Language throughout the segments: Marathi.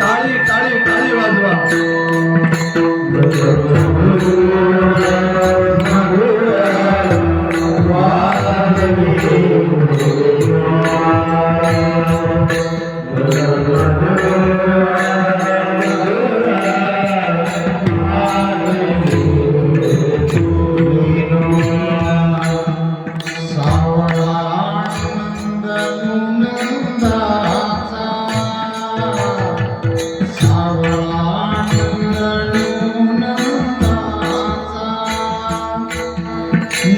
टाळी टाळी टाळी वाजवा.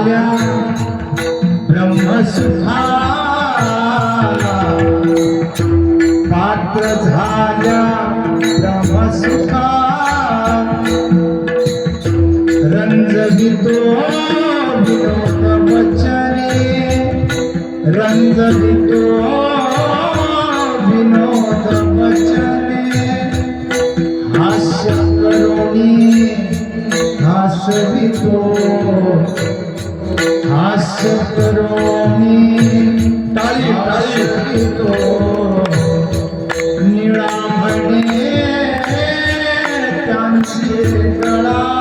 आल्या. ब्रह्मसुखा पात्र झाल्या ब्रह्मसुखा रंजवितो विनोद वचने. रंजवितो করুণি তালি তালি তো নিরাভনে কাঞ্চে গড়া